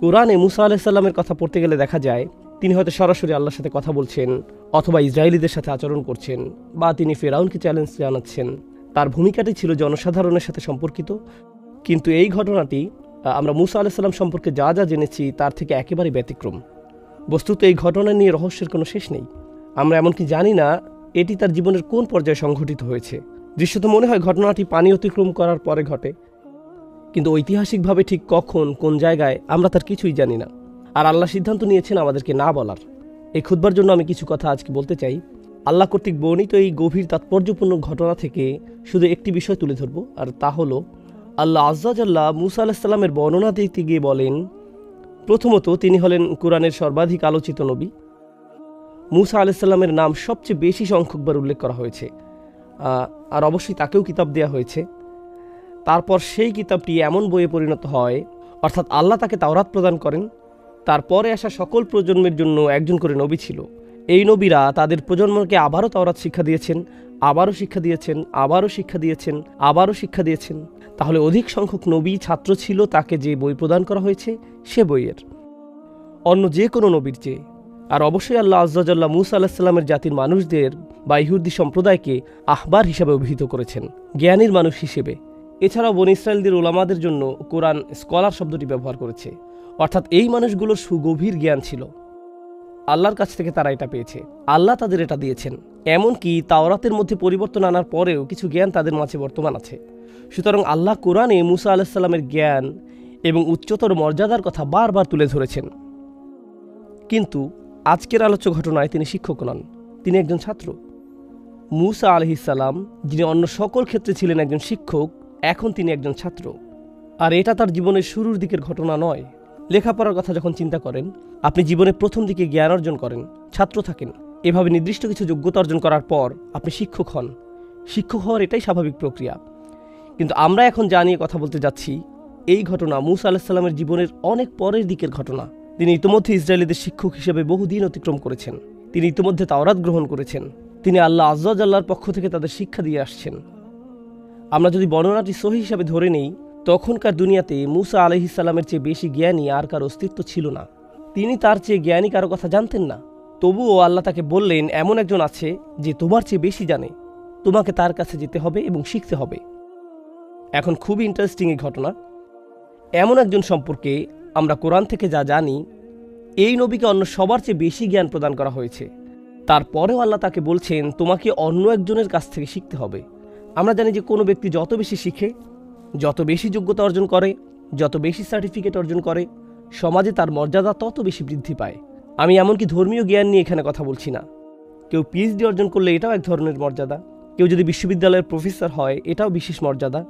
কোরআনে মুসা আলাহিসাল্লামের কথা পড়তে গেলে দেখা যায়, তিনি হয়তো সরাসরি আল্লাহর সাথে কথা বলছেন অথবা ইসরায়েলিদের সাথে আচরণ করছেন বা তিনি ফেরাউনকে চ্যালেঞ্জ জানাচ্ছেন। তার ভূমিকাটি ছিল জনসাধারণের সাথে সম্পর্কিত। কিন্তু এই ঘটনাটি আমরা মুসা আলাহিসাল্লাম সম্পর্কে যা যা জেনেছি তার থেকে একেবারে ব্যতিক্রম। বস্তুত এই ঘটনা নিয়ে রহস্যের কোনো শেষ নেই। আমরা এমনকি জানি না এটি তার জীবনের কোন পর্যায়ে সংঘটিত হয়েছে। দৃশ্যত মনে হয় ঘটনাটি পানি অতিক্রম করার পরে ঘটে। কিন্তু ঐতিহাসিকভাবে ঠিক কখন, কোন জায়গায়, আমরা তার কিছুই জানি না। আর আল্লাহ সিদ্ধান্ত নিয়েছেন আমাদেরকে না বলার। এই খুদবার জন্য আমি কিছু কথা আজকে বলতে চাই। আল্লাহ কর্তৃক বর্ণিত এই গভীর তাৎপর্যপূর্ণ ঘটনা থেকে শুধু একটি বিষয় তুলে ধরব, আর তা হলো, আল্লাহ আজ্জাজাল্লাহ মুসা আলাহিসাল্লামের বর্ণনা দিতে গিয়ে বলেন, প্রথমত তিনি হলেন কোরআনের সর্বাধিক আলোচিত নবী। মুসা আলাইসাল্লামের নাম সবচেয়ে বেশি সংখ্যকবার উল্লেখ করা হয়েছে। আর অবশ্যই তাকেও কিতাব দেওয়া হয়েছে। তারপর সেই কিতাবটি এমন বইয়ে পরিণত হয়, অর্থাৎ আল্লাহ তাকে তাওরাত প্রদান করেন, তারপরে আসা সকল প্রজন্মের জন্য একজন করে নবী ছিল। এই নবীরা তাদের প্রজন্মকে আবারও তাওরাত শিক্ষা দিয়েছেন, আবারও শিক্ষা দিয়েছেন, আবারও শিক্ষা দিয়েছেন, আবারও শিক্ষা দিয়েছেন। তাহলে অধিক সংখ্যক নবী ছাত্র ছিল তাকে যে বই প্রদান করা হয়েছে, সে বইয়ের। অন্য যে কোনো নবীর চেয়ে। আর অবশ্যই আল্লাহ আজ্জাজাল্লাহ মুসা আলাহিসাল্লামের জাতির মানুষদের বা ইহুদি সম্প্রদায়কে আহবার হিসাবে অভিহিত করেছেন, জ্ঞানীর মানুষ হিসেবে। এছাড়াও বন ইসরায়েলদের ওলামাদের জন্য কোরআন স্কলার শব্দটি ব্যবহার করেছে। অর্থাৎ এই মানুষগুলোর সুগভীর জ্ঞান ছিল। আল্লাহর কাছ থেকে তারা এটা পেয়েছে। আল্লাহ তাদের এটা দিয়েছেন। এমনকি তাওরাতের মধ্যে পরিবর্তন আনার পরেও কিছু জ্ঞান তাদের মাঝে বর্তমান আছে। সুতরাং আল্লাহ কোরআনে মুসা আলাহিসাল্লামের জ্ঞান এবং উচ্চতর মর্যাদার কথা বারবার তুলে ধরেছেন। কিন্তু আজকের আলোচ্য ঘটনায় তিনি শিক্ষক নন, তিনি একজন ছাত্র। মুসা আলহিসাল্লাম যিনি অন্য সকল ক্ষেত্রে ছিলেন একজন শিক্ষক এখন তিনি একজন ছাত্র। আর এটা তার জীবনের শুরুর দিকের ঘটনা নয়। লেখাপড়ার কথা যখন চিন্তা করেন, আপনি জীবনে প্রথম দিকে জ্ঞান অর্জন করেন, ছাত্র থাকেন। এভাবে নির্দিষ্ট কিছু যোগ্যতা অর্জন করার পর আপনি শিক্ষক হন। শিক্ষক হওয়ার এটাই স্বাভাবিক প্রক্রিয়া। কিন্তু আমরা এখন যা নিয়ে কথা বলতে যাচ্ছি, এই ঘটনা মুসা আলাহিসাল্লামের জীবনের অনেক পরের দিকের ঘটনা। তিনি ইতিমধ্যে ইসরায়েলিদের শিক্ষক হিসেবে বহুদিন অতিক্রম করেছেন। তিনি ইতিমধ্যে তাওরাত গ্রহণ করেছেন। তিনি আল্লাহ আল্লাহর পক্ষ থেকে তাদের শিক্ষা দিয়ে আসছেন। আমরা যদি বর্ণনাটি সহি হিসাবে ধরে নেই, তখনকার দুনিয়াতে মুসা আলহিসাল্লামের চেয়ে বেশি জ্ঞানী আর কার অস্তিত্ব ছিল না। তিনি তার চেয়ে জ্ঞানী কারও কথা জানতেন না। তবুও আল্লাহ তাকে বললেন, এমন একজন আছে যে তোমার চেয়ে বেশি জানে। তোমাকে তার কাছে যেতে হবে এবং শিখতে হবে। এখন খুবই ইন্টারেস্টিং এই ঘটনা। এমন একজন সম্পর্কে আমরা কোরআন থেকে যা জানি, এই নবীকে অন্য সবার চেয়ে বেশি জ্ঞান প্রদান করা হয়েছে। তারপরেও আল্লাহ তাকে বলছেন, তোমাকে অন্য একজনের কাছ থেকে শিখতে হবে। আমরা জানি যে কোনো ব্যক্তি যত বেশি শিখে, যত বেশি যোগ্যতা অর্জন করে, যত বেশি সার্টিফিকেট অর্জন করে, সমাজে তার মর্যাদা তত বেশি বৃদ্ধি পায়। আমি এমনকি ধর্মীয় জ্ঞান নিয়ে এখানে কথা বলছি না। কেউ পিএইচডি অর্জন করলে এটাও এক ধরনের মর্যাদা। কেউ যদি বিশ্ববিদ্যালয়ের প্রফেসর হয়, এটাও বিশেষ মর্যাদা।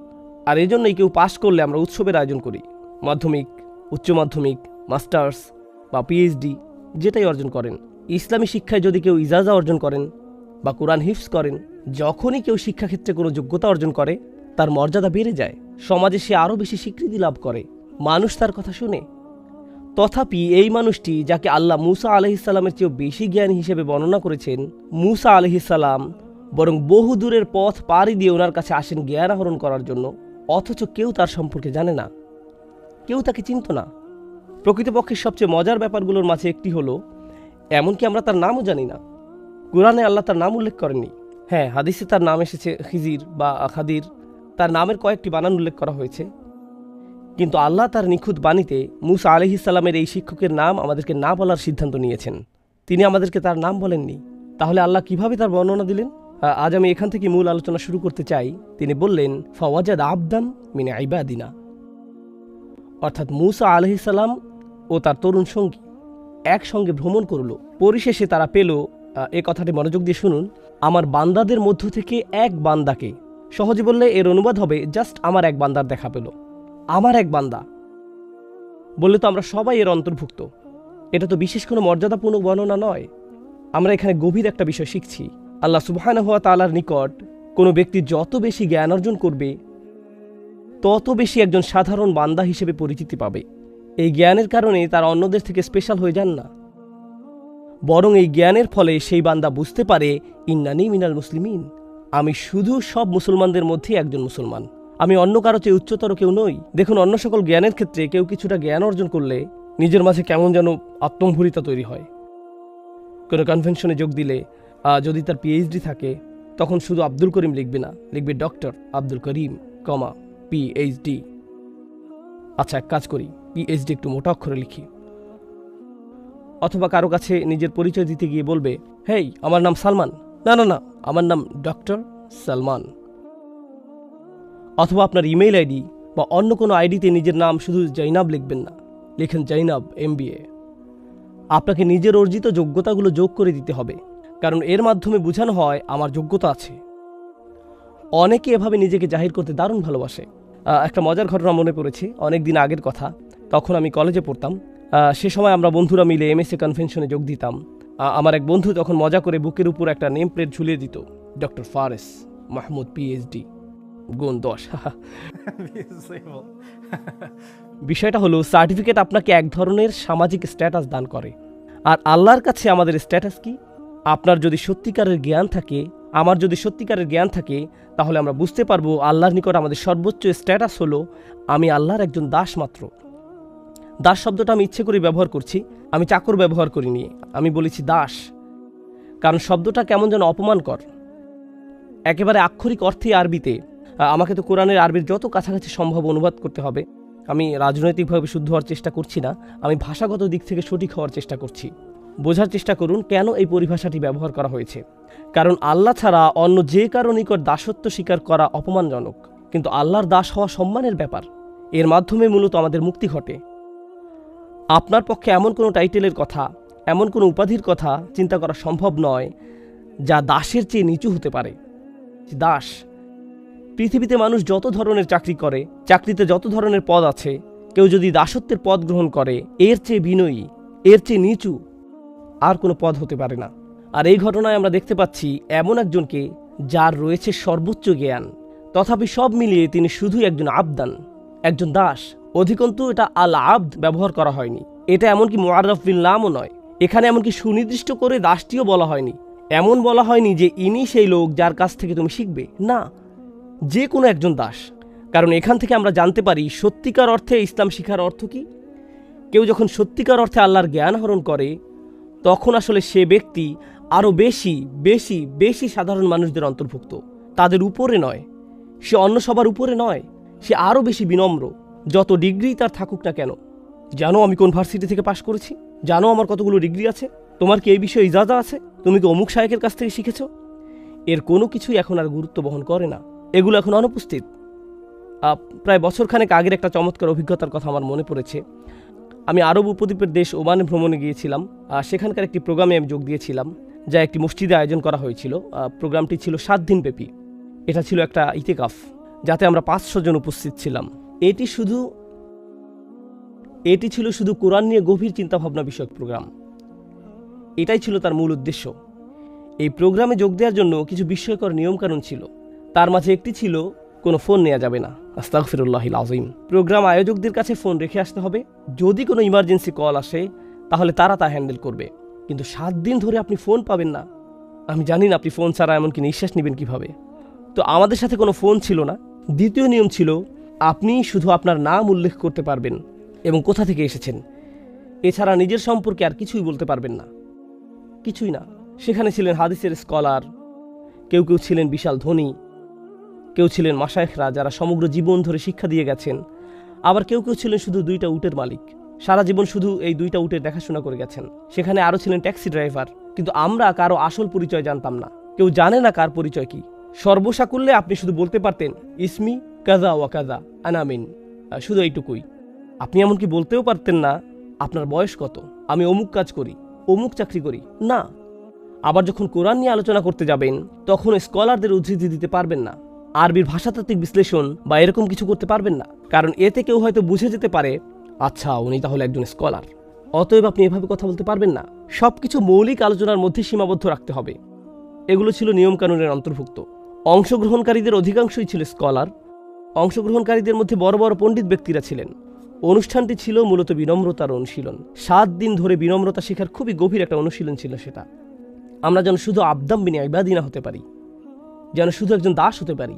আর এই জন্যই কেউ পাশ করলে আমরা উৎসবের আয়োজন করি। মাধ্যমিক, উচ্চ মাধ্যমিক মাস্টার্স বা পিএইচডি যেটাই অর্জন করেন। ইসলামী শিক্ষায় যদি কেউ ইজাজা অর্জন করেন বা কোরআন হিফস করেন যখনই কেউ শিক্ষাক্ষেত্রে কোনো যোগ্যতা অর্জন করে, তার মর্যাদা বেড়ে যায়। সমাজে সে আরও বেশি স্বীকৃতি লাভ করে। মানুষ তার কথা শুনে। তথাপি এই মানুষটি, যাকে আল্লাহ মুসা আলহিসাল্লামের চেয়েও বেশি জ্ঞানী হিসেবে বর্ণনা করেছেন, মুসা আলহিসাল্লাম বরং বহু দূরের পথ পাড়ি দিয়ে ওনার কাছে আসেন জ্ঞান আহরণ করার জন্য, অথচ কেউ তার সম্পর্কে জানে না। কেউ তাকে চিনত না। প্রকৃতপক্ষে সবচেয়ে মজার ব্যাপারগুলোর মাঝে একটি হলো, এমনকি আমরা তার নামও জানি না। কোরআনে আল্লাহ তার নাম উল্লেখ করেননি। হ্যাঁ হাদিসে তার নাম এসেছে খিজির বা খাদির। তার নামের কয়েকটি বানান উল্লেখ করা হয়েছে। কিন্তু আল্লাহ তার নিখুঁত বাণীতে মুসা আলহিসাল্লামের এই শিক্ষকের নাম আমাদেরকে না বলার সিদ্ধান্ত নিয়েছেন। তিনি আমাদেরকে তার নাম বলেননি। তাহলে আল্লাহ কীভাবে তার বর্ণনা দিলেন? আজ আমি এখান থেকে মূল আলোচনা শুরু করতে চাই। তিনি বললেন, ফওয়াজাদ আবদাম মিনে আইবাদিনা অর্থাৎ মুসা আলহিসাল্লাম ও তার তরুণ সঙ্গী একসঙ্গে ভ্রমণ করল। পরিশেষে তারা পেল এ কথাটি মনোযোগ দিয়ে শুনুন। আমার বান্দাদের মধ্য থেকে এক বান্দাকে। সহজে বললে এর অনুবাদ হবে, জাস্ট আমার এক বান্দার দেখা পেল। আমার এক বান্দা? বললে তো আমরা সবাই এর অন্তর্ভুক্ত। এটা তো বিশেষ কোনো মর্যাদাপূর্ণ বর্ণনা নয়। আমরা এখানে গভীর একটা বিষয় শিখছি। আল্লাহ সুবহান হওয়া তালার নিকট কোনো ব্যক্তি যত বেশি জ্ঞান অর্জন করবে, তত বেশি একজন সাধারণ বান্দা হিসেবে পরিচিতি পাবে। এই জ্ঞানের কারণে তার অন্যদের থেকে স্পেশাল হয়ে যান না। বরং এই জ্ঞানের ফলে সেই বান্দা বুঝতে পারে ইন্নানি মিনাল মুসলিমিন। আমি শুধু সব মুসলমানদের মধ্যে একজন মুসলমান। আমি অন্য কারও চেয়ে উচ্চতর কেউ নই। দেখুন, অন্য সকল জ্ঞানের ক্ষেত্রে কেউ কিছুটা জ্ঞান অর্জন করলে নিজের মাঝে কেমন যেন আত্মম্ভরিতা তৈরি হয়। কোনো কনভেনশনে যোগ দিলে যদি তার পিএইচডি থাকে, তখন শুধু আব্দুল করিম লিখবে না, লিখবে doctor Abdul Karim comma PhD আচ্ছা এক কাজ করি পিএইচডি একটু মোটা অক্ষরে লিখি। অথবা কারও কাছে নিজের পরিচয় দিতে গিয়ে বলবে, হেই, আমার নাম সালমান। না না না, আমার নাম ডক্টর সালমান। অথবা আপনার ইমেইল আইডি বা অন্য কোনো আইডিতে নিজের নাম শুধু জৈনাব লিখবেন না, লিখেন জৈনাব এমবিএ। আপনাকে নিজের অর্জিত যোগ্যতাগুলো যোগ করে দিতে হবে, কারণ এর মাধ্যমে বোঝানো হয় আমার যোগ্যতা আছে। অনেকে এভাবে নিজেকে জাহির করতে দারুণ ভালোবাসে। একটা মজার ঘটনা মনে পড়েছে অনেক দিন আগের কথা, তখন আমি কলেজে পড়তাম সে সময় আমরা বন্ধুরা মিলে এম এমএসএ কনভেনশনে যোগ দিতাম। আমার এক বন্ধু তখন মজা করে বুকের উপর একটা নেম প্লেট ঝুলিয়ে দিত ডক্টর ফারেস মাহমুদ পিএইচডি গুণ দশ বিষয়টা হলো সার্টিফিকেট আপনাকে এক ধরনের সামাজিক স্ট্যাটাস দান করে। আর আল্লাহর কাছে আমাদের স্ট্যাটাস কি? আপনার যদি সত্যিকারের জ্ঞান থাকে, আমার যদি সত্যিকারের জ্ঞান থাকে, তাহলে আমরা বুঝতে পারব আল্লাহর নিকট আমাদের সর্বোচ্চ স্ট্যাটাস হলো, আমি আল্লাহর একজন দাস মাত্র। দাস শব্দটা আমি ইচ্ছে করে ব্যবহার করছি, আমি চাকর ব্যবহার করিনি, আমি বলেছি দাস। কারণ শব্দটা কেমন যেন অপমানকর একেবারে আক্ষরিক অর্থে আরবিতে, আমাকে তো কোরআনের আরবির যত কাছাকাছি সম্ভব অনুবাদ করতে হবে। আমি রাজনৈতিকভাবে শুদ্ধ হওয়ার চেষ্টা করছি না, আমি ভাষাগত দিক থেকে সঠিক হওয়ার চেষ্টা করছি। বোঝার চেষ্টা করুন কেন এই পরিভাষাটি ব্যবহার করা হয়েছে। কারণ আল্লাহ ছাড়া অন্য যে কারও নিকট দাসত্ব স্বীকার করা অপমানজনক। কিন্তু আল্লাহর দাস হওয়া সম্মানের ব্যাপার। এর মাধ্যমে মূলত আমাদের মুক্তি ঘটে। আপনার পক্ষে এমন কোনো টাইটেলের কথা, এমন কোনো উপাধির কথা চিন্তা করা সম্ভব নয়, যা দাসের চেয়ে নিচু হতে পারে। দাস, পৃথিবীতে মানুষ যত ধরনের চাকরি করে, চাকরিতে যত ধরনের পদ আছে, কেউ যদি দাসত্বের পদ গ্রহণ করে, এর চেয়ে বিনয়ী, এর চেয়ে নিচু আর কোনো পদ হতে পারে না। আর এই ঘটনায় আমরা দেখতে পাচ্ছি এমন একজনকে যার রয়েছে সর্বোচ্চ জ্ঞান। তথাপি সব মিলিয়ে তিনি শুধুই একজন আবদান, একজন দাস। অধিকন্তু এটা আল আব্দ ব্যবহার করা হয়নি। এটা এমনকি মোয়াররফ বিন নামও নয়। এখানে এমনকি সুনির্দিষ্ট করে দাসটিও বলা হয়নি। এমন বলা হয়নি যে ইনি সেই লোক যার কাছ থেকে তুমি শিখবে। না, যে কোনো একজন দাস। কারণ এখান থেকে আমরা জানতে পারি, সত্যিকার অর্থে ইসলাম শিখার অর্থ কি? কেউ যখন সত্যিকার অর্থে আল্লাহর জ্ঞান আহরণ করে, তখন আসলে সে ব্যক্তি আরও বেশি বেশি বেশি সাধারণ মানুষদের অন্তর্ভুক্ত। তাদের উপরে নয়। সে অন্য সবার উপরে নয়। সে আরও বেশি বিনম্র। যত ডিগ্রি তার থাকুক না কেন। জানো আমি কোন ভার্সিটি থেকে পাশ করেছি? জানো আমার কতগুলো ডিগ্রি আছে? তোমার কি এই বিষয়ে ইজাজা আছে? তুমি কি অমুক শায়কের কাছ থেকে শিখেছ? এর কোনো কিছুই এখন আর গুরুত্ব বহন করে না। এগুলো এখন অনুপস্থিত। প্রায় বছরখানেক আগের একটা চমৎকার অভিজ্ঞতার কথা আমার মনে পড়েছে। আমি আরব উপদ্বীপের দেশ ওমানে ভ্রমণে গিয়েছিলাম। আর সেখানকার একটি প্রোগ্রামে আমি যোগ দিয়েছিলাম, যা একটি মসজিদে আয়োজন করা হয়েছিল। প্রোগ্রামটি ছিল সাত দিন ব্যাপী। এটা ছিল একটা ইতেকাফ, যাতে আমরা পাঁচশো জন উপস্থিত ছিলাম। এটি শুধু এটি ছিল শুধু কোরআন নিয়ে গভীর চিন্তাভাবনা বিষয়ক প্রোগ্রাম। এটাই ছিল তার মূল উদ্দেশ্য। এই প্রোগ্রামে যোগ দেওয়ার জন্য কিছু বিস্ময়কর নিয়মকানুন ছিল। তার মাঝে একটি ছিল, কোনো ফোন নেওয়া যাবে না। আস্তাগফিরুল্লাহিল আজিম প্রোগ্রাম আয়োজকদের কাছে ফোন রেখে আসতে হবে। যদি কোনো ইমার্জেন্সি কল আসে, তাহলে তারা তা হ্যান্ডেল করবে। কিন্তু সাত দিন ধরে আপনি ফোন পাবেন না। আমি জানি না আপনি ফোন ছাড়া এমনকি নিঃশ্বাস নেবেন কীভাবে। তো আমাদের সাথে কোনো ফোন ছিল না। দ্বিতীয় নিয়ম ছিল আপনি শুধু আপনার নাম উল্লেখ করতে পারবেন এবং কোথা থেকে এসেছেন। এছাড়া নিজের সম্পর্কে আর কিছুই বলতে পারবেন না। কিছুই না। সেখানে ছিলেন হাদিসের স্কলার। কেউ কেউ ছিলেন বিশাল ধনী। কেউ ছিলেন মাসায়েখরা যারা সমগ্র জীবন ধরে শিক্ষা দিয়ে গেছেন। আবার কেউ কেউ ছিলেন শুধু দুইটা উটের মালিক। সারা জীবন শুধু এই দুইটা উটের দেখাশোনা করে গেছেন। সেখানে আরও ছিলেন ট্যাক্সি ড্রাইভার। কিন্তু আমরা কারও আসল পরিচয় জানতাম না। কেউ জানে না কার পরিচয় কি। সর্বসাকুল্যে আপনি শুধু বলতে পারতেন, ইসমি কাজা ওয়া কাজা আনামিন শুধু এইটুকুই। আপনি এমনকি বলতেও পারতেন না, আপনার বয়স কত? আমি অমুক কাজ করি, অমুক চাকরি করি। না। আবার যখন কোরআন নিয়ে আলোচনা করতে যাবেন, তখন স্কলারদের উদ্ধৃতি দিতে পারবেন না। আরবির ভাষাতাত্ত্বিক বিশ্লেষণ বা এরকম কিছু করতে পারবেন না। কারণ এতে কেউ হয়তো বুঝে যেতে পারে আচ্ছা উনি তাহলে একজন স্কলার। অতএব আপনি এভাবে কথা বলতে পারবেন না। সব কিছু মৌলিক আলোচনার মধ্যে সীমাবদ্ধ রাখতে হবে। এগুলো ছিল নিয়মকানুনের অন্তর্ভুক্ত। অংশগ্রহণকারীদের অধিকাংশই ছিল স্কলার। অংশগ্রহণকারীদের মধ্যে বড় বড় পণ্ডিত ব্যক্তিরা ছিলেন। অনুষ্ঠানটি ছিল মূলত বিনম্রতার অনুশীলন। সাত দিন ধরে বিনম্রতা শেখার খুবই গভীর একটা অনুশীলন ছিল সেটা। আমরা যেন শুধু আবদাম বিনে ইবাদিনা হতে পারি। যেন শুধু একজন দাস হতে পারি।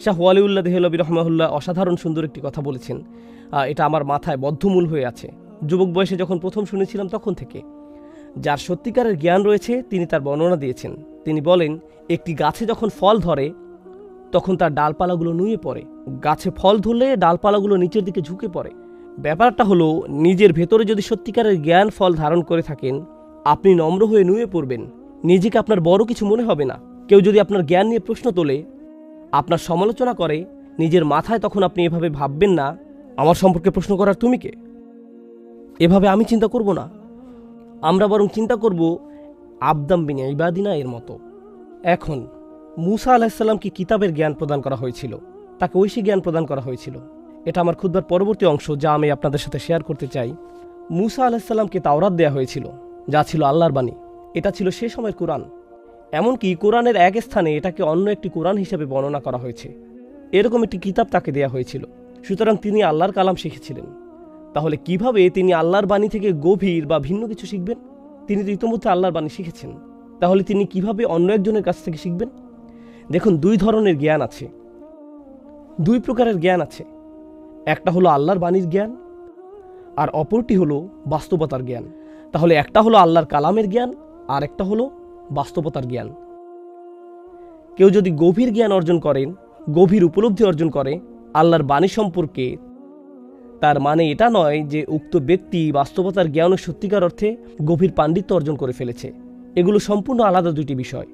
শাহ ওয়ালিউল্লাহ দেহলবি রহমাহুল্লাহ অসাধারণ সুন্দর একটি কথা বলেছেন। এটা আমার মাথায় বদ্ধমূল হয়ে আছে। যুবক বয়সে যখন প্রথম শুনেছিলাম তখন থেকে। যার সত্যিকারের জ্ঞান রয়েছে, তিনি তার বর্ণনা দিয়েছেন। তিনি বলেন, একটি গাছে যখন ফল ধরে, তখন তার ডালপালাগুলো নুয়ে পড়ে। গাছে ফল ধরলে ডালপালাগুলো নিচের দিকে ঝুঁকে পড়ে। ব্যাপারটা হলো, নিজের ভেতরে যদি সত্যিকারের জ্ঞান ফল ধারণ করে থাকেন, আপনি নম্র হয়ে নুয়ে পড়বেন। নিজেকে আপনার বড় কিছু মনে হবে না। কেউ যদি আপনার জ্ঞান নিয়ে প্রশ্ন তোলে, আপনার সমালোচনা করে, নিজের মাথায় তখন আপনি এভাবে ভাববেন না, আমার সম্পর্কে প্রশ্ন করার তুমি কে? এভাবে আমি চিন্তা করব না। আমরা বরং চিন্তা করব আবদাম বিন ইবাদিনা এর মতো। এখন মুসা আলাহিসাল্লামকে কিতাবের জ্ঞান প্রদান করা হয়েছিল। তাকে ঐশী জ্ঞান প্রদান করা হয়েছিল। এটা আমার ক্ষুদ্র পরবর্তী অংশ যা আমি আপনাদের সাথে শেয়ার করতে চাই। মুসা আলাহিসাল্লামকে তাওরাত দেয়া হয়েছিল, যা ছিল আল্লাহর বাণী। এটা ছিল সে সময়ের কোরআন। এমনকি কোরআনের এক স্থানে এটাকে অন্য একটি কোরআন হিসেবে বর্ণনা করা হয়েছে। এরকম একটি কিতাব তাকে দেয়া হয়েছিল। সুতরাং তিনি আল্লাহর কালাম শিখেছিলেন। তাহলে কীভাবে তিনি আল্লাহর বাণী থেকে গভীর বা ভিন্ন কিছু শিখবেন? তিনি তো ইতিমধ্যে আল্লাহর বাণী শিখেছেন। তাহলে তিনি কীভাবে অন্য একজনের কাছ থেকে শিখবেন? দেখুন, দুই ধরনের জ্ঞান আছে। দুই প্রকারের জ্ঞান আছে। একটা হলো আল্লাহর বাণীর জ্ঞান, আর অপরটি হলো বাস্তবতার জ্ঞান। তাহলে একটা হলো আল্লাহর কালামের জ্ঞান, আর একটা হলো বাস্তবতার জ্ঞান। কেউ যদি গভীর জ্ঞান অর্জন করেন, গভীর উপলব্ধি অর্জন করে, আল্লাহর বাণী সম্পর্কে তার মানে এটা নয় যে উক্ত ব্যক্তি বাস্তবতার জ্ঞান সত্যিকার অর্থে গভীর পাণ্ডিত্য অর্জন করে ফেলেছে। এগুলো সম্পূর্ণ আলাদা দুটি বিষয়।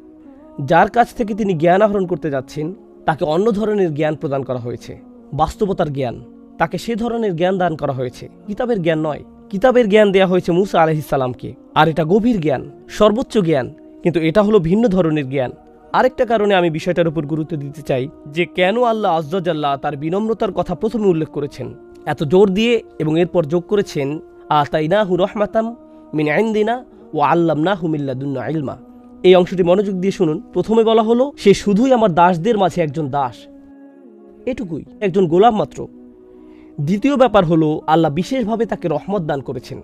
যার কাছ থেকে তিনি জ্ঞান আহরণ করতে যাচ্ছেন, তাকে অন্য ধরনের জ্ঞান প্রদান করা হয়েছে। বাস্তবতার জ্ঞান। তাকে সে ধরনের জ্ঞান দান করা হয়েছে। কিতাবের জ্ঞান নয়। কিতাবের জ্ঞান দেয়া হয়েছে মুসা আলহিসাল্লামকে আর এটা গভীর জ্ঞান, সর্বোচ্চ জ্ঞান। কিন্তু এটা হলো ভিন্ন ধরনের জ্ঞান। আরেকটা কারণে আমি বিষয়টার উপর গুরুত্ব দিতে চাই যে কেন আল্লাহ আজ্জাল্লাহ তার বিনম্রতার কথা প্রথমে উল্লেখ করেছেন। এত জোর দিয়ে এবং এরপর যোগ করেছেন, আতাইনাহু রহমাতাম মিন আইন্দিনা ও আল্লামনা হুমিল্লাদুন্না ইলমা। এই অংশটি মনোযোগ দিয়ে শুনুন। প্রথমে বলা হলো, সে শুধুই আমার দাসদের মাঝে একজন দাস। এটুকুই, একজন গোলাম মাত্র। দ্বিতীয় ব্যাপার হলো, আল্লাহ বিশেষভাবে তাকে রহমত দান করেছেন।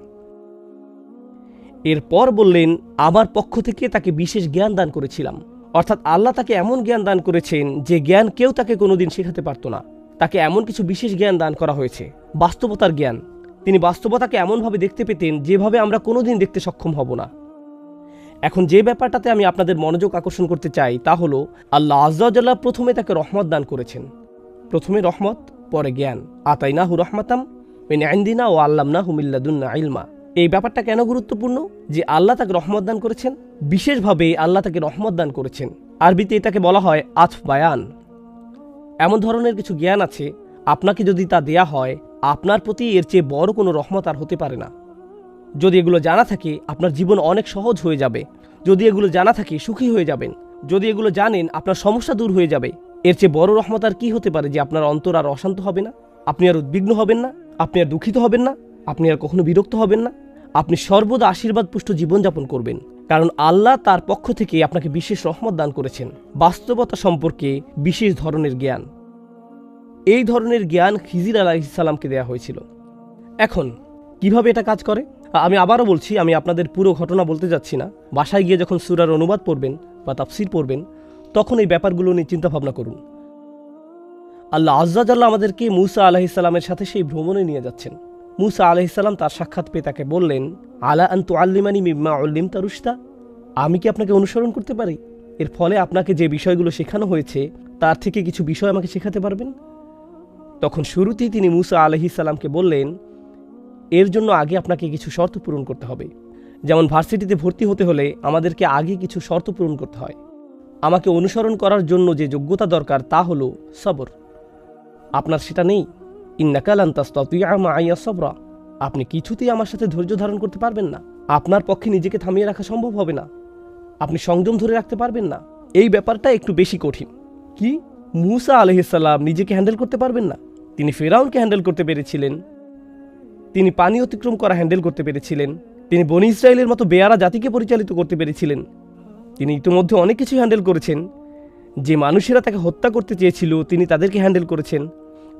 এরপর বললেন, আমার পক্ষ থেকে তাকে বিশেষ জ্ঞান দান করেছিলাম। অর্থাৎ আল্লাহ তাকে এমন জ্ঞান দান করেছেন যে জ্ঞান কেউ তাকে কোনোদিন শেখাতে পারতো না। তাকে এমন কিছু বিশেষ জ্ঞান দান করা হয়েছে, বাস্তবতার জ্ঞান। তিনি বাস্তবতাকে এমনভাবে দেখতে পেতেন যেভাবে আমরা কোনোদিন দেখতে সক্ষম হব না। এখন যে ব্যাপারটাতে আমি আপনাদের মনোযোগ আকর্ষণ করতে চাই তা হলো, আল্লাহ আজ্লাহ প্রথমে তাকে রহমত দান করেছেন। প্রথমে রহমত, পরে জ্ঞান। আতাইনাহু রহমাতাম মিন আইন্দিনা ও আল্লামনা হুমিল্লাদুন্না ইলমা। এই ব্যাপারটা কেন গুরুত্বপূর্ণ? যে আল্লাহ তাকে রহমত দান করেছেন, বিশেষভাবে আল্লাহ তাকে রহমত দান করেছেন। আরবিতে এটাকে বলা হয় আথ বায়ান। এমন ধরনের কিছু জ্ঞান আছে, আপনাকে যদি তা দেয়া হয়, আপনার প্রতি এর চেয়ে বড় কোনো রহমত আর হতে পারে না। যদি এগুলো জানা থাকে, আপনার জীবন অনেক সহজ হয়ে যাবে। যদি এগুলো জানা থাকে, সুখী হয়ে যাবেন। যদি এগুলো জানেন, আপনার সমস্যা দূর হয়ে যাবে। এর চেয়ে বড় রহমত আর কি হতে পারে যে আপনার অন্তর আর অশান্ত হবে না? আপনি আর উদ্বিগ্ন হবেন না? আপনি আর দুঃখিত হবেন না? আপনি আর কখনো বিরক্ত হবেন না? আপনি সর্বদা আশীর্বাদ পুষ্ট জীবনযাপন করবেন। কারণ আল্লাহ তার পক্ষ থেকে আপনাকে বিশেষ রহমত দান করেছেন। বাস্তবতা সম্পর্কে বিশেষ ধরনের জ্ঞান। এই ধরনের জ্ঞান খিজির আলাহিসাল্লামকে দেয়া হয়েছিল। এখন, কীভাবে এটা কাজ করে? আমি আবারও বলছি, আমি আপনাদের পুরো ঘটনা বলতে যাচ্ছি না। বাসায় গিয়ে যখন সুরার অনুবাদ পড়বেন বা তাফসির পড়বেন, তখন এই ব্যাপারগুলো নিয়ে চিন্তা ভাবনা করুন। আল্লাহ আজ্জাজাল্লাহ আমাদেরকে মুসা আলাহিসাল্লামের সাথে সেই ভ্রমণে নিয়ে যাচ্ছেন। মুসা আলাহিসাল্লাম তার সাক্ষাৎ পেয়ে তাকে বললেন, আলা আন তো আল্লিমানি মিম্মা উল্লিম তারুস্তা আমি কি আপনাকে অনুসরণ করতে পারি? এর ফলে আপনাকে যে বিষয়গুলো শেখানো হয়েছে, তার থেকে কিছু বিষয় আমাকে শেখাতে পারবেন? তখন শুরুতেই তিনি মুসা আলহিসাল্লামকে বললেন, এর জন্য আগে আপনাকে কিছু শর্ত পূরণ করতে হবে। যেমন ভার্সিটিতে ভর্তি হতে হলে আমাদেরকে আগে কিছু শর্ত পূরণ করতে হয়। আমাকে অনুসরণ করার জন্য যে যোগ্যতা দরকার তা হলো সবর। আপনার সেটা নেই? আপনি কিছুতেই আমার সাথে ধৈর্য ধারণ করতে পারবেন না। আপনার পক্ষে নিজেকে থামিয়ে রাখা সম্ভব হবে না। আপনি সংযম ধরে রাখতে পারবেন না। এই ব্যাপারটা একটু বেশি কঠিন। কি? মুসা আলহিসাল্লাম নিজেকে হ্যান্ডেল করতে পারবেন না? তিনি ফেরাউনকে হ্যান্ডেল করতে পেরেছিলেন। তিনি পানি অতিক্রম করা হ্যান্ডেল করতে পেরেছিলেন। তিনি বনি ইসরায়েলের মতো বেয়ারা জাতিকে পরিচালিত করতে পেরেছিলেন। তিনি ইতিমধ্যে অনেক কিছু হ্যান্ডেল করেছেন। যে মানুষেরা তাকে হত্যা করতে চেয়েছিল, তিনি তাদেরকে হ্যান্ডেল করেছেন।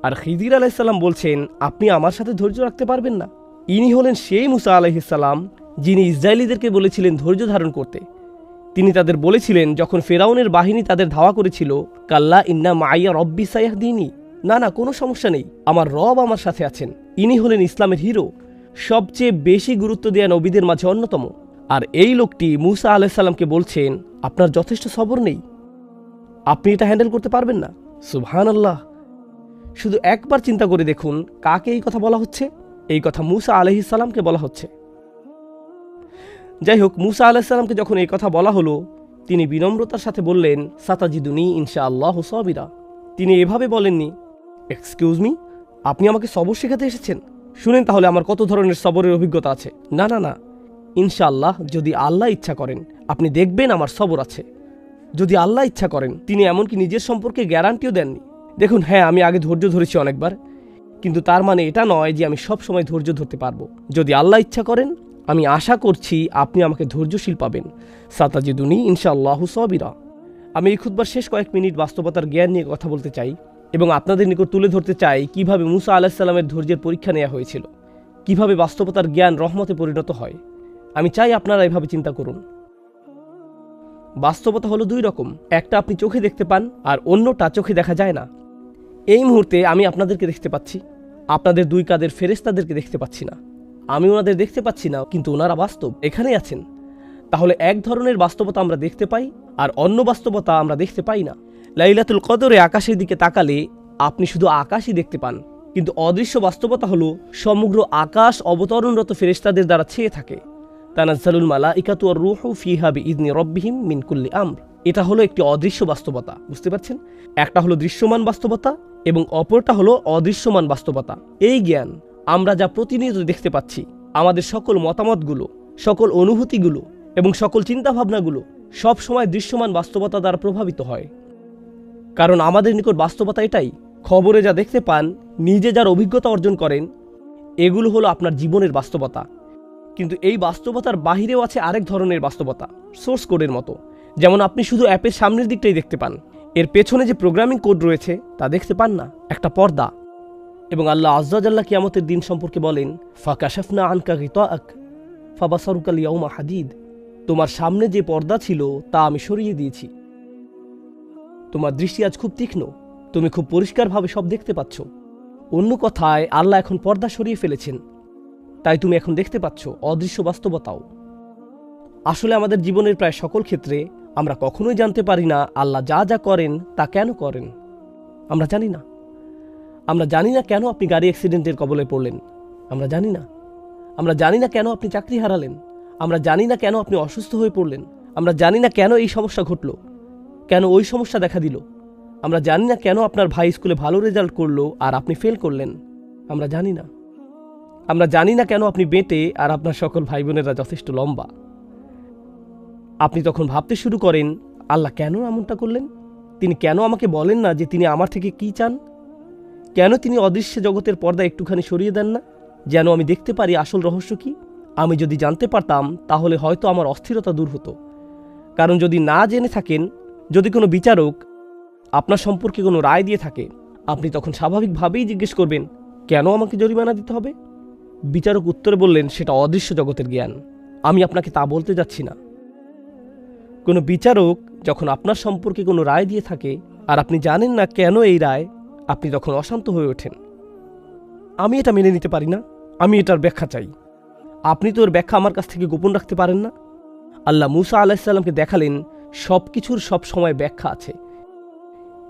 আর খিদির আলাইসাল্লাম বলছেন, আপনি আমার সাথে ধৈর্য রাখতে পারবেন না। ইনি হলেন সেই মুসা আলাইসাল্লাম যিনি ইসরায়েলিদেরকে বলেছিলেন ধৈর্য ধারণ করতে। তিনি তাদের বলেছিলেন, যখন ফেরাউনের বাহিনী তাদের ধাওয়া করেছিল, কাল্লা ইন্না মাইয়া রব্বি সায়াহ দিনী না না, কোনো সমস্যা নেই, আমার রব আমার সাথে আছেন। ইনি হলেন ইসলামের হিরো, সবচেয়ে বেশি গুরুত্ব দেয়া নবীদের মাঝে অন্যতম। আর এই লোকটি মুসা আলাহিসাল্লামকে বলছেন, আপনার যথেষ্ট সবর নেই। আপনি এটা হ্যান্ডেল করতে পারবেন না। সুবহান আল্লাহ শুধু একবার চিন্তা করে দেখুন কাকে এই কথা বলা হচ্ছে। এই কথা মুসা আলহিসাল্লামকে বলা হচ্ছে। যাই হোক মুসা আলাহিসাল্লামকে যখন এই কথা বলা হলো, তিনি বিনম্রতার সাথে বললেন, সাতাজিদুনি ইনশা আল্লাহ সবিরা। তিনি এভাবে বলেননি, এক্সকিউজ মি, আপনি আমাকে সবর শেখাতে এসেছেন। শুনেন তাহলে আমার কত ধরনের সবরের অভিজ্ঞতা আছে। না না না। ইনশাআল্লাহ, যদি আল্লাহ ইচ্ছা করেন, আপনি দেখবেন আমার সবর আছে। যদি আল্লাহ ইচ্ছা করেন, তিনি এমনকি নিজের সম্পর্কে গ্যারান্টিও দেননি। দেখুন হ্যাঁ আমি আগে ধৈর্য ধরেছি অনেকবার, কিন্তু তার মানে এটা নয় যে আমি সব সময় ধৈর্য ধরতে পারব। যদি আল্লাহ ইচ্ছা করেন, আমি আশা করছি আপনি আমাকে ধৈর্যশীল পাবেন। সাতাজিদুনি ইনশাআল্লাহ সবিরা। আমি এই খুদবার শেষ কয়েক মিনিট বাস্তবতার জ্ঞান নিয়ে কথা বলতে চাই এবং আপনাদের নিকট তুলে ধরতে চাই কীভাবে মুসা আলাহিসাল্লামের ধৈর্যের পরীক্ষা নেওয়া হয়েছিল, কীভাবে বাস্তবতার জ্ঞান রহমতে পরিণত হয়। আমি চাই আপনারা এভাবে চিন্তা করুন। বাস্তবতা হলো দুই রকম, একটা আপনি চোখে দেখতে পান আর অন্যটা চোখে দেখা যায় না। এই মুহূর্তে আমি আপনাদেরকে দেখতে পাচ্ছি। আপনাদের দুই কাদের ফেরেস্তাদেরকে দেখতে পাচ্ছি না। আমি ওনাদের দেখতে পাচ্ছি না, কিন্তু ওনারা বাস্তব। এখানেই আছেন। তাহলে এক ধরনের বাস্তবতা আমরা দেখতে পাই, আর অন্য বাস্তবতা আমরা দেখতে পাই না। লাইলাতুল কদরে আকাশের দিকে তাকালে আপনি শুধু আকাশই দেখতে পান, কিন্তু অদৃশ্য বাস্তবতা হলো সমগ্র আকাশ অবতরণরত ফেরেস্তাদের দ্বারা ছেয়ে থাকে। তানাজ্জালুল মালা ইকাতু আর রুহু ফিহাবি ইদনি রব্বিহিম মিনকুল্লি আমর। এটা হলো একটি অদৃশ্য বাস্তবতা, বুঝতে পারছেন? একটা হলো দৃশ্যমান বাস্তবতা এবং অপরটা হলো অদৃশ্যমান বাস্তবতা। এই জ্ঞান আমরা যা প্রতিনিয়ত দেখতে পাচ্ছি, আমাদের সকল মতামতগুলো, সকল অনুভূতিগুলো এবং সকল চিন্তাভাবনাগুলো সব সময় দৃশ্যমান বাস্তবতা দ্বারা প্রভাবিত হয়। কারণ আমাদের নিকট বাস্তবতা এটাই, খবরে যা দেখতে পান, নিজে যার অভিজ্ঞতা অর্জন করেন, এগুলো হলো আপনার জীবনের বাস্তবতা। কিন্তু এই বাস্তবতার বাহিরেও আছে আরেক ধরনের বাস্তবতা, সোর্স কোডের মতো, যেমন আপনি শুধু অ্যাপের সামনের দিকটাই দেখতে পান। এর পেছনে যে প্রোগ্রামিং কোড রয়েছে, তা দেখতে পান না? একটা পর্দা। এবং আল্লাহ আজ্জাজাল্লাহ কিয়ামতের দিন সম্পর্কে বলেন, ফাকাশাফনা আনকা গিতাক ফাবাসারুকাল ইয়াউমা হাদিদ। তোমার সামনে যে পর্দা ছিল, তা আমি সরিয়ে দিয়েছি। তোমার দৃষ্টি আজ খুব তীক্ষ্ণ। তুমি খুব পরিষ্কারভাবে সব দেখতে পাচ্ছ। অন্য কথায়, আল্লাহ এখন পর্দা সরিয়ে ফেলেছেন। তাই তুমি এখন দেখতে পাচ্ছ অদৃশ্য বাস্তবতাও। আসলে আমাদের জীবনের প্রায় সকল ক্ষেত্রে আমরা কখনোই জানতে পারি না আল্লাহ যা যা করেন তা কেন করেন। আমরা জানি না। আমরা জানি না কেন আপনি গাড়ি অ্যাক্সিডেন্টের কবলে পড়লেন। আমরা জানি না। আমরা জানি না কেন আপনি চাকরি হারালেন। আমরা জানি না কেন আপনি অসুস্থ হয়ে পড়লেন। আমরা জানি না কেন এই সমস্যা ঘটল। কেন ওই সমস্যা দেখা দিল? আমরা জানি না কেন আপনার ভাই স্কুলে ভালো রেজাল্ট করল আর আপনি ফেল করলেন। আমরা জানি না। আমরা জানি না কেন আপনি বেঁটে আর আপনার সকল ভাই বোনেরা যথেষ্ট লম্বা। আপনি তখন ভাবতে শুরু করেন, আল্লাহ কেন এমনটা করলেন? তিনি কেন আমাকে বলেন না যে তিনি আমার থেকে কি চান? কেন তিনি অদৃশ্য জগতের পর্দা একটুখানি সরিয়ে দেন না? যেন আমি দেখতে পারি আসল রহস্য কি? আমি যদি জানতে পারতাম, তাহলে হয়তো আমার অস্থিরতা দূর হতো। কারণ যদি না জেনে থাকেন, যদি কোনো বিচারক আপনার সম্পর্কে কোনো রায় দিয়ে থাকে, আপনি তখন স্বাভাবিকভাবেই জিজ্ঞেস করবেন, কেন আমাকে জরিমানা দিতে হবে? বিচারক উত্তরে বললেন, সেটা অদৃশ্য জগতের জ্ঞান। আমি আপনাকে তা বলতে যাচ্ছি না। কোনো বিচারক যখন আপনার সম্পর্কে কোনো রায় দিয়ে থাকে আর আপনি জানেন না কেন এই রায়, আপনি তখন অশান্ত হয়ে ওঠেন। আমি এটা মেনে নিতে পারি না। আমি এটার ব্যাখ্যা চাই। আপনি তো ওর ব্যাখ্যা আমার কাছ থেকে গোপন রাখতে পারেন না। আল্লাহ মুসা আলাহিসাল্লামকে দেখালেন সব কিছুর সব সময় ব্যাখ্যা আছে।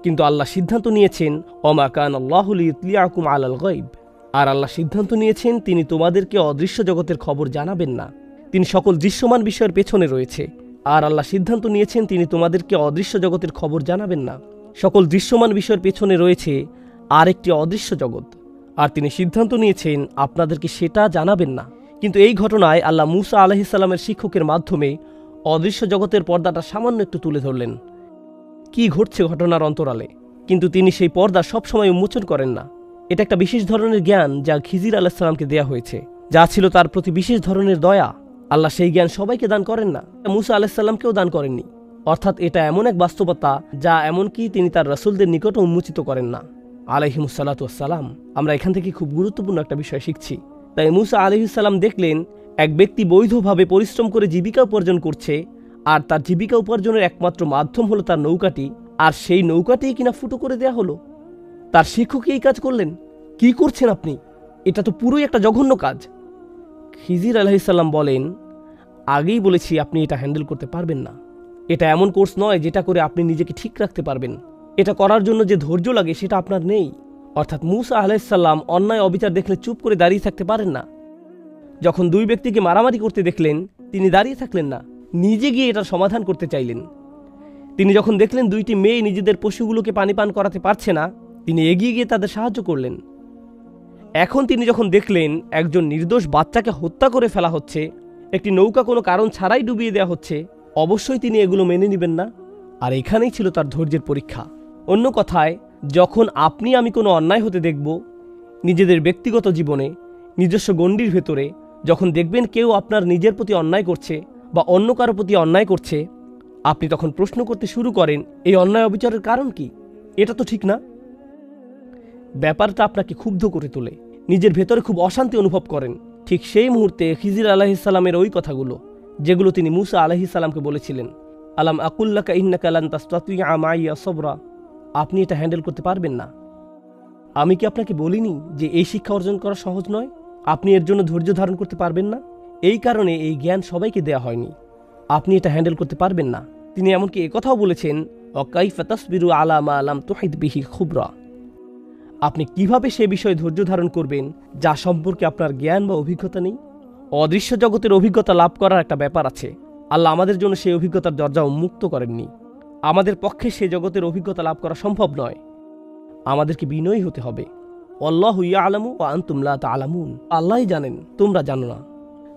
কিন্তু আল্লাহ সিদ্ধান্ত নিয়েছেন অমাকান আল্লাহুল ইতলিয়াকুম আলাল গৈব আর আল্লাহ সিদ্ধান্ত নিয়েছেন, তিনি তোমাদেরকে অদৃশ্য জগতের খবর জানাবেন না। তিনি সকল দৃশ্যমান বিষয়ের পেছনে রয়েছে। আর আল্লাহ সিদ্ধান্ত নিয়েছেন তিনি তোমাদেরকে অদৃশ্য জগতের খবর জানাবেন না। সকল দৃশ্যমান বিষয়ের পেছনে রয়েছে আর একটি অদৃশ্য জগৎ। আর তিনি সিদ্ধান্ত নিয়েছেন আপনাদেরকে সেটা জানাবেন না। কিন্তু এই ঘটনায় আল্লাহ মুসা আলহিসাল্লামের শিক্ষকের মাধ্যমে অদৃশ্য জগতের পর্দাটা সামান্য একটু তুলে ধরলেন। কি ঘটছে ঘটনার অন্তরালে? কিন্তু তিনি সেই পর্দা সবসময় উন্মোচন করেন না। এটা একটা বিশেষ ধরনের জ্ঞান যা খিজির আলাহিসাল্লামকে দেয়া হয়েছে। যা ছিল তার প্রতি বিশেষ ধরনের দয়া। আল্লাহ সেই জ্ঞান সবাইকে দান করেন না। মুসা আলাহিসাল্লামকেও দান করেননি। অর্থাৎ এটা এমন এক বাস্তবতা যা এমনকি তিনি তার রসুলদের নিকটও উন্মোচিত করেন না। আলহিমুসাল্লাতাম আমরা এখান থেকে খুব গুরুত্বপূর্ণ একটা বিষয় শিখছি। তাই মুসা আলহিসাল্লাম দেখলেন, এক ব্যক্তি বৈধভাবে পরিশ্রম করে জীবিকা উপার্জন করছে আর তার জীবিকা উপার্জনের একমাত্র মাধ্যম হলো তার নৌকাটি। আর সেই নৌকাটিই কিনা ফুটো করে দেয়া হলো। তার শিক্ষক এই কাজ করলেন। কি করছেন আপনি? এটা তো পুরোই একটা জঘন্য কাজ। খিজির আলহিসাল্লাম বলেন আগেই বলেছি আপনি এটা হ্যান্ডেল করতে পারবেন না। এটা এমন কোর্স নয় যেটা করে আপনি নিজেকে ঠিক রাখতে পারবেন। এটা করার জন্য যে ধৈর্য লাগে সেটা আপনার নেই। অর্থাৎ মুসা আলাইসাল্লাম অন্যায় অবিচার দেখলে চুপ করে দাঁড়িয়ে থাকতে পারেন না। যখন দুই ব্যক্তিকে মারামারি করতে দেখলেন, তিনি দাঁড়িয়ে থাকলেন না। নিজে গিয়ে এটার সমাধান করতে চাইলেন। তিনি যখন দেখলেন দুইটি মেয়ে নিজেদের পশুগুলোকে পানি পান করাতে পারছে না, তিনি এগিয়ে গিয়ে তাদের সাহায্য করলেন। এখন তিনি যখন দেখলেন একজন নির্দোষ বাচ্চাকে হত্যা করে ফেলা হচ্ছে একটি নৌকা কোনো কারণ ছাড়াই ডুবিয়ে দেওয়া হচ্ছে। অবশ্যই তিনি এগুলো মেনে নেবেন না। আর এখানেই ছিল তার ধৈর্যের পরীক্ষা। অন্য কথায়, যখন আপনি আমি কোনো অন্যায় হতে দেখব, নিজেদের ব্যক্তিগত জীবনে, নিজস্ব গণ্ডির ভেতরে, যখন দেখবেন কেউ আপনার নিজের প্রতি অন্যায় করছে বা অন্য কারও প্রতি অন্যায় করছে, আপনি তখন প্রশ্ন করতে শুরু করেন, এই অন্যায় অবিচারের কারণ কি? এটা তো ঠিক না? ব্যাপারটা আপনাকে ক্ষুব্ধ করে তোলে। নিজের ভেতরে খুব অশান্তি অনুভব করেন। ঠিক সেই মুহূর্তে খিজির আলাহিসাল্লামের ওই কথাগুলো, যেগুলো তিনি মুসা আলাহিসাল্লামকে বলেছিলেন। আলাম আকুল্লাকা ইন্নাকা লান তাস্তাতিয়া মাইয়া সবরা। আপনি এটা হ্যান্ডেল করতে পারবেন না। আমি কি আপনাকে বলিনি যে এই শিক্ষা অর্জন করা সহজ নয়? আপনি এর জন্য ধৈর্য ধারণ করতে পারবেন না? এই কারণে এই জ্ঞান সবাইকে দেয়া হয়নি। আপনি এটা হ্যান্ডেল করতে পারবেন না। তিনি এমনকি একথাও বলেছেন অকাই ফতাসবিরু আলামা আলাম তোহিদ বিহি খুবরা। আপনি কীভাবে সে বিষয়ে ধৈর্য ধারণ করবেন, যা সম্পর্কে আপনার জ্ঞান বা অভিজ্ঞতা নেই? অদৃশ্য জগতের অভিজ্ঞতা লাভ করার একটা ব্যাপার আছে। আল্লাহ আমাদের জন্য সেই অভিজ্ঞতার দরজা উন্মুক্ত করেননি। আমাদের পক্ষে সে জগতের অভিজ্ঞতা লাভ করা সম্ভব নয়। আমাদেরকে বিনয়ী হতে হবে। অল্লাহ ইয়া আলামু ও আন্তুমলা তা আলামুন আল্লাহই জানেন, তোমরা জানো না।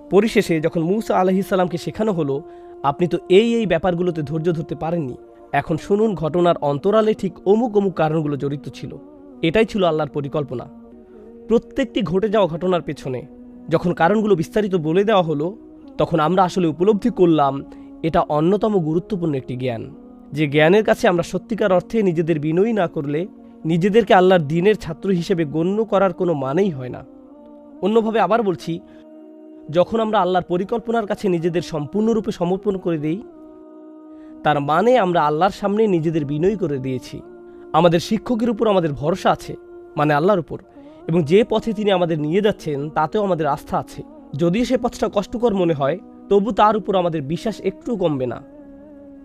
পরিশেষে যখন মুসা আলহিসাল্লামকে শেখানো হলো, আপনি তো এই এই ব্যাপারগুলোতে ধৈর্য ধরতে পারেননি। এখন শুনুন, ঘটনার অন্তরালে ঠিক অমুক অমুক কারণগুলো জড়িত ছিল। এটাই ছিল আল্লাহর পরিকল্পনা। প্রত্যেকটি ঘটে যাওয়া ঘটনার পেছনে যখন কারণগুলো বিস্তারিত বলে দেওয়া হলো, তখন আমরা আসলে উপলব্ধি করলাম এটা অন্যতম গুরুত্বপূর্ণ একটি জ্ঞান। যে জ্ঞানের কাছে আমরা সত্যিকার অর্থে নিজেদের বিনয়ী না করলে নিজেদেরকে আল্লাহর দিনের ছাত্র হিসেবে গণ্য করার কোনো মানেই হয় না। অন্যভাবে আবার বলছি, যখন আমরা আল্লাহর পরিকল্পনার কাছে নিজেদের সম্পূর্ণরূপে সমর্পণ করে দিই, তার মানে আমরা আল্লাহর সামনে নিজেদের বিনয়ী করে দিয়েছি। আমাদের শিক্ষকের উপর আমাদের ভরসা আছে মানে আল্লাহর উপর। এবং যে পথে তিনি আমাদের নিয়ে যাচ্ছেন, তাতেও আমাদের আস্থা আছে। যদি সে পথটা কষ্টকর মনে হয়, তবু তার উপর আমাদের বিশ্বাস একটু কমবে না।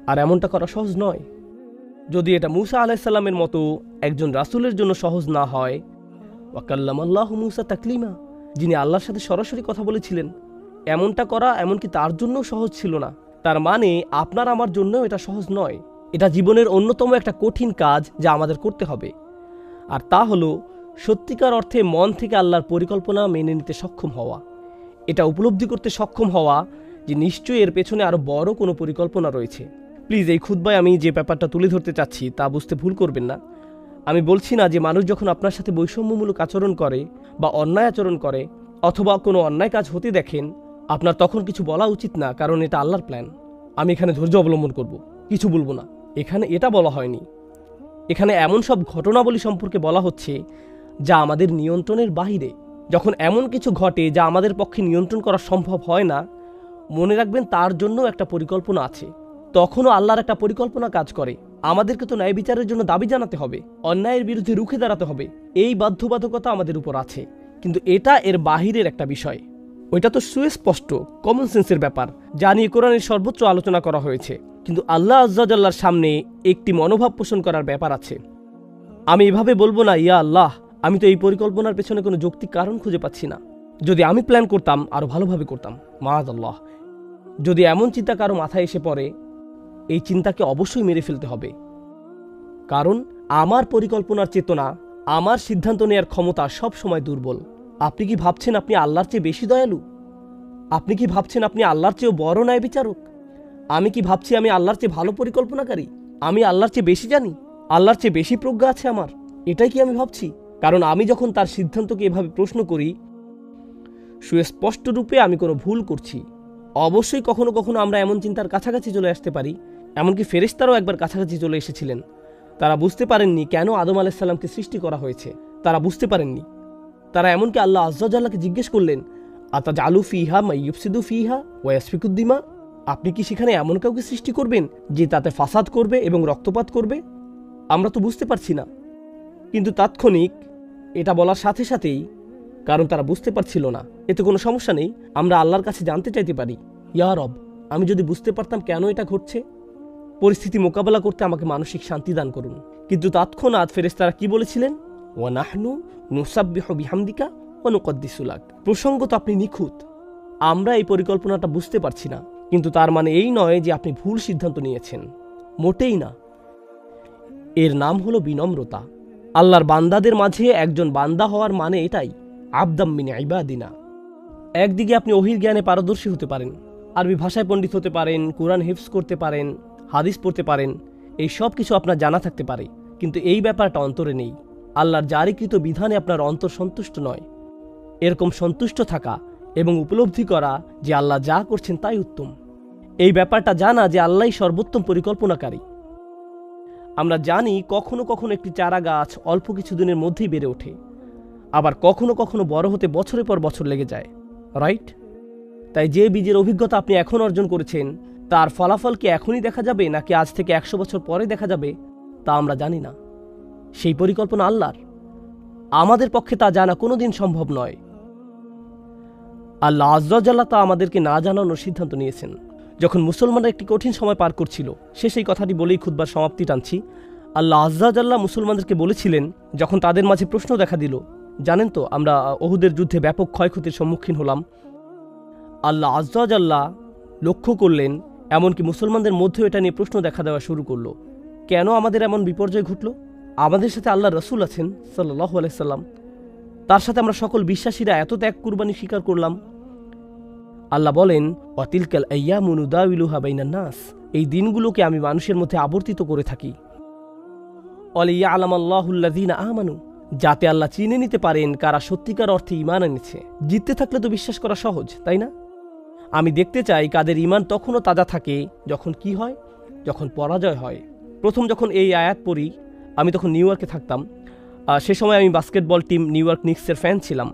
আর এমনটা করা সহজ নয়। যদি এটা মুসা আলাহিসাল্লামের মতো একজন রাসূলের জন্য সহজ না হয় ওয়াকাল্লাম আল্লাহ মুসা তাকলিমা, যিনি আল্লাহর সাথে সরাসরি কথা বলেছিলেন, এমনটা করা এমনকি তার জন্যও সহজ ছিল না। তার মানে আপনার আমার জন্যও এটা সহজ নয়। এটা জীবনের অন্যতম একটা কঠিন কাজ যা আমাদের করতে হবে। আর তা হলো, সত্যিকার অর্থে মন থেকে আল্লাহর পরিকল্পনা মেনে নিতে সক্ষম হওয়া। এটা উপলব্ধি করতে সক্ষম হওয়া যে নিশ্চয়ই এর পেছনে আরও বড় কোনো পরিকল্পনা রয়েছে। প্লিজ, এই খুদ্বায় আমি যে ব্যাপারটা তুলে ধরতে চাচ্ছি তা বুঝতে ভুল করবেন না। আমি বলছি না যে মানুষ যখন আপনার সাথে বৈষম্যমূলক আচরণ করে বা অন্যায় আচরণ করে অথবা কোনো অন্যায় কাজ হতে দেখেন, আপনার তখন কিছু বলা উচিত না, কারণ এটা আল্লাহর প্ল্যান আমি এখানে ধৈর্য অবলম্বন করব। কিছু বলব না। এখানে এটা বলা হয়নি। এখানে এমন সব ঘটনাবলী সম্পর্কে বলা হচ্ছে, যা আমাদের নিয়ন্ত্রণের বাহিরে। যখন এমন কিছু ঘটে যা আমাদের পক্ষে নিয়ন্ত্রণ করা সম্ভব হয় না, মনে রাখবেন তার জন্য একটা পরিকল্পনা আছে। তখনও আল্লাহর একটা পরিকল্পনা কাজ করে। আমাদেরকে তো ন্যায় বিচারের জন্য দাবি জানাতে হবে, অন্যায়ের বিরুদ্ধে রুখে দাঁড়াতে হবে। এই বাধ্যবাধকতা আমাদের উপর আছে। কিন্তু এটা এর বাহিরের একটা বিষয়। ওইটা তো সুস্পষ্ট কমন সেন্সের ব্যাপার, যা নিয়ে কোরআনের সর্বোচ্চ আলোচনা করা হয়েছে। কিন্তু আল্লাহ আজ্জাল্লাহর সামনে একটি মনোভাব পোষণ করার ব্যাপার আছে। আমি এভাবে বলব না, ইয়া আল্লাহ, আমি তো এই পরিকল্পনার পেছনে কোনো যৌক্তিক কারণ খুঁজে পাচ্ছি না। যদি আমি প্ল্যান করতাম আরও ভালোভাবে করতাম। মাজ আল্লাহ যদি এমন চিন্তা কারও মাথায় এসে পড়ে, এই চিন্তাকে অবশ্যই মেরে ফেলতে হবে। কারণ, আমার পরিকল্পনার চেতনা, আমার সিদ্ধান্ত নেওয়ার ক্ষমতা সব সময় দুর্বল। আপনি কি ভাবছেন আপনি আল্লাহর চেয়ে বেশি দয়ালু? আপনি কি ভাবছেন আপনি আল্লাহর চেয়েও বড় ন্যায় বিচারক আমি কি ভাবছি আমি আল্লাহর চেয়ে ভালো পরিকল্পনাকারী? আমি আল্লাহর চেয়ে বেশি জানি? আল্লাহর চেয়ে বেশি প্রজ্ঞা আছে আমার? এটাই কি আমি ভাবছি? কারণ আমি যখন তার সিদ্ধান্তকে এভাবে প্রশ্ন করি রূপে আমি কোনো ভুল করছি। অবশ্যই কখনো কখনো আমরা এমন চিন্তার কাছাকাছি চলে আসতে পারি, এমনকি ফেরেশতারাও একবার কাছাকাছি চলে এসেছিলেন। তারা বুঝতে পারেননি কেন আদম আলাইসাল্লামকে সৃষ্টি করা হয়েছে। তারা বুঝতে পারেননি। তারা এমনকি আল্লাহ আজ্জাল্লাহকে জিজ্ঞেস করলেন আতা জালু ফিহা, মাইয়ুফসিদু ফিহা ওয়াসফিকুদ্দিমা আপনি কি সেখানে এমন কাউকে সৃষ্টি করবেন যে তাতে ফাসাদ করবে এবং রক্তপাত করবে? আমরা তো বুঝতে পারছি না। কিন্তু তাৎক্ষণিক এটা বলার সাথে সাথেই কারণ তারা বুঝতে পারছিল না। এতে কোনো সমস্যা নেই, আমরা আল্লাহর কাছে জানতে চাইতে পারি। ইয়া রব, আমি যদি বুঝতে পারতাম কেন এটা ঘটছে। পরিস্থিতি মোকাবেলা করতে আমাকে মানসিক শান্তি দান করুন। কিন্তু তৎক্ষণাৎ ফেরেস্তারা কি বলেছিলেন? ও নাহনু নুসাব্বিহ বিহামদিকা ও নুকদ্দিসুলাক প্রসঙ্গত আপনি নিখুঁত। আমরা এই পরিকল্পনাটা বুঝতে পারছি না। কিন্তু তার মানে এই নয় যে আপনি ভুল সিদ্ধান্ত নিয়েছেন। মোটেই না। এর নাম হলো বিনম্রতা। আল্লাহর বান্দাদের মাঝে একজন বান্দা হওয়ার মানে এটাই, আবদাম মিনে ইবাদিনা। একদিকে আপনি অহির জ্ঞানে পারদর্শী হতে পারেন, আরবি ভাষায় পণ্ডিত হতে পারেন, কোরআন হিফস করতে পারেন, হাদিস পড়তে পারেন, এই সব কিছু আপনার জানা থাকতে পারে, কিন্তু এই ব্যাপারটা অন্তরে নেই। আল্লাহর জারিকৃত বিধানে আপনার অন্তর সন্তুষ্ট নয়। এরকম সন্তুষ্ট থাকা এবং উপলব্ধি করা যে আল্লাহ যা করছেন তাই উত্তম। এই ব্যাপারটা জানা যে আল্লাহই সর্বোত্তম পরিকল্পনাকারী। আমরা জানি কখনো কখনো একটি চারা গাছ অল্প কিছুদিনের মধ্যেই বেড়ে ওঠে। আবার কখনো কখনো বড় হতে বছরের পর বছর লেগে যায়। রাইট তাই যে বীজের অভিজ্ঞতা আপনি এখন অর্জন করেছেন, তার ফলাফল কি এখনই দেখা যাবে নাকি আজ থেকে একশো বছর পরে দেখা যাবে, তা আমরা জানি না। সেই পরিকল্পনা আল্লাহর। আমাদের পক্ষে তা জানা কোনোদিন সম্ভব নয়। আল্লাহ আজ্লাহ তা আমাদেরকে না জানানোর সিদ্ধান্ত নিয়েছেন। যখন মুসলমানরা একটি কঠিন সময় পার করছিল, সে সেই কথাটি বলেই খুদ্বার সমাপ্তি টানছি। আল্লাহ আজ্লাহ মুসলমানদেরকে বলেছিলেন, যখন তাদের মাঝে প্রশ্ন দেখা দিল, জানেন তো, আমরা ওহুদের যুদ্ধে ব্যাপক ক্ষয়ক্ষতির সম্মুখীন হলাম। আল্লাহ আজ্লাহ লক্ষ্য করলেন, এমনকি মুসলমানদের মধ্যেও এটা নিয়ে প্রশ্ন দেখা দেওয়া শুরু করল, কেন আমাদের এমন বিপর্যয় ঘটল? আমাদের সাথে আল্লাহ রসুল আছেন সাল্লাহ আলাইসাল্লাম তার সাথে আমরা সকল বিশ্বাসীরা এত ত্যাগ কুরবানি স্বীকার করলাম আল্লাহ বলেন, অতিলকাল আইয়া মুনুদাউলুহা বাইনান নাস এই দিনগুলোকে আমি মানুষের মধ্যে আবর্তিত করে থাকি। অলিয়া আলাম আল্লাহুল্লাদিন আমানু, যাতে আল্লাহ চিনে নিতে পারেন কারা সত্যিকার অর্থে ইমান এনেছে। জিততে থাকলে তো বিশ্বাস করা সহজ, তাই না? আমি দেখতে চাই কাদের ইমান তখনও তাজা থাকে যখন কি হয়, যখন পরাজয় হয়। প্রথম যখন এই আয়াত পড়ি, আমি তখন নিউ ইয়র্কে থাকতাম। সে সময় আমি বাস্কেটবল টিম নিউ ইয়র্ক নিক্সের ফ্যান ছিলাম।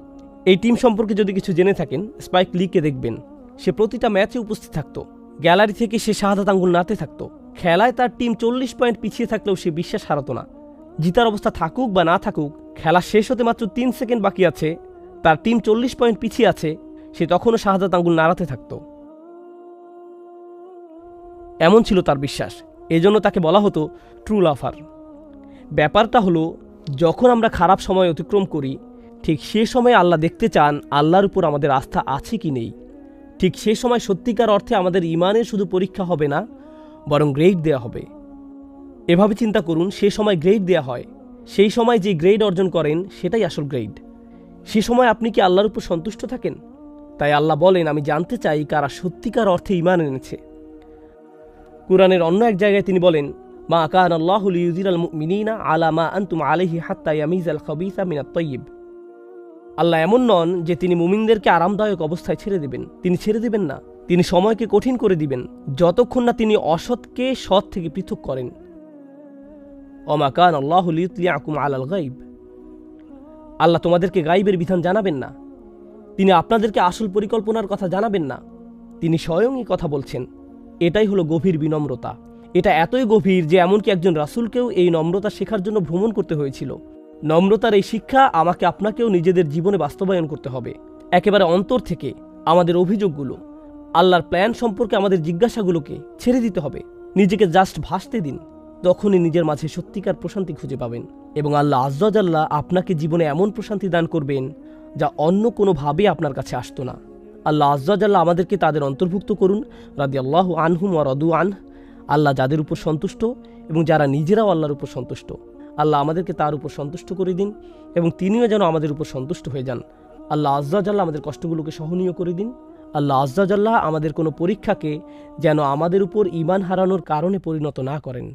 এই টিম সম্পর্কে যদি কিছু জেনে থাকেন স্পাইক লিকে দেখবেন। সে প্রতিটা ম্যাচে উপস্থিত থাকতো। গ্যালারি থেকে সে শাহাদাত আঙ্গুল নাতে থাকতো। খেলায় তার টিম চল্লিশ পয়েন্ট পিছিয়ে থাকলেও সে বিশ্বাস হারাতো না। জিতার অবস্থা থাকুক বা না থাকুক, খেলা শেষ হতে মাত্র তিন সেকেন্ড বাকি আছে। তার টিম চল্লিশ পয়েন্ট পিছিয়ে আছে। সে তখনও শাহাদাত আঙ্গুল নাড়াতে থাকতো। এমন ছিল তার বিশ্বাস। এজন্য তাকে বলা হতো ট্রু লাফার ব্যাপারটা হলো, যখন আমরা খারাপ সময় অতিক্রম করি ঠিক সে সময় আল্লাহ দেখতে চান আল্লাহর উপর আমাদের আস্থা আছে কি নেই। ঠিক সে সময় সত্যিকার অর্থে আমাদের ইমানের শুধু পরীক্ষা হবে না, বরং গ্রেড দেয়া হবে। এভাবে চিন্তা করুন, সে সময় গ্রেড দেয়া হয়। সেই সময় যে গ্রেড অর্জন করেন, সেটাই আসল গ্রেড সে সময় আপনি কি আল্লাহর উপর সন্তুষ্ট থাকেন? তাই আল্লাহ বলেন, আমি জানতে চাই কারা সত্যিকার অর্থে ইমান এনেছে। কুরআনের অন্য এক জায়গায় তিনি বলেন, মা কান ইউজিরাল মিনিনা আলা মা আনতুম আলাইহি হাত্তা ইয়ামিজাল খাবিসা মিনাত তাইয়িব। আল্লাহ এমন নন যে তিনি মুমিনদেরকে আরামদায়ক অবস্থায় ছেড়ে দিবেন। তিনি ছেড়ে দিবেন না। তিনি সময়কে কঠিন করে দিবেন। যতক্ষণ না তিনি অসৎকে সৎ থেকে পৃথক করেন। অমা কান আল্লাহুল ইউতলিয়াকুম আলাল গাইব আল্লাহ তোমাদেরকে গাইবের বিধান জানাবেন না। তিনি আপনাদেরকে আসল পরিকল্পনার কথা জানাবেন না। তিনি স্বয়ংই কথা বলছেন। এটাই হলো গভীর বিনম্রতা। এটা এতই গভীর যে এমনকি একজন রাসূলকেও এই নম্রতা শেখার জন্য ভ্রমণ করতে হয়েছিল। নম্রতার এই শিক্ষা আমাকে আপনাকেও নিজেদের জীবনে বাস্তবায়ন করতে হবে। একেবারে অন্তর থেকে আমাদের অভিযোগগুলো, আল্লাহর প্ল্যান সম্পর্কে আমাদের জিজ্ঞাসাগুলোকে ছেড়ে দিতে হবে। নিজেকে জাস্ট ভাসতে দিন, তখনই নিজের মাঝে সত্যিকার প্রশান্তি খুঁজে পাবেন এবং আল্লাহ আজ্লাহ আপনাকে জীবনে এমন প্রশান্তি দান করবেন যা অন্য কোনোভাবে আপনার কাছে আসতো না। আল্লাহ আজ্লাহ আমাদেরকে তাদের অন্তর্ভুক্ত করুন রাদি আল্লাহ আনহুম আর রদু আন আল্লাহ যাদের উপর সন্তুষ্ট এবং যারা নিজেরাও আল্লাহর উপর সন্তুষ্ট। আল্লাহ আমাদেরকে তার উপর সন্তুষ্ট করে দিন এবং তিনিও যেন আমাদের উপর সন্তুষ্ট হয়ে যান। আল্লাহ আজ্জাজাল্লাহ আমাদের কষ্টগুলোকে সহনীয় করে দিন। আল্লাহ আজ্জাজাল্লাহ আমাদের কোনো পরীক্ষাকে যেন আমাদের উপর ইমান হারানোর কারণে পরিণত না করেন।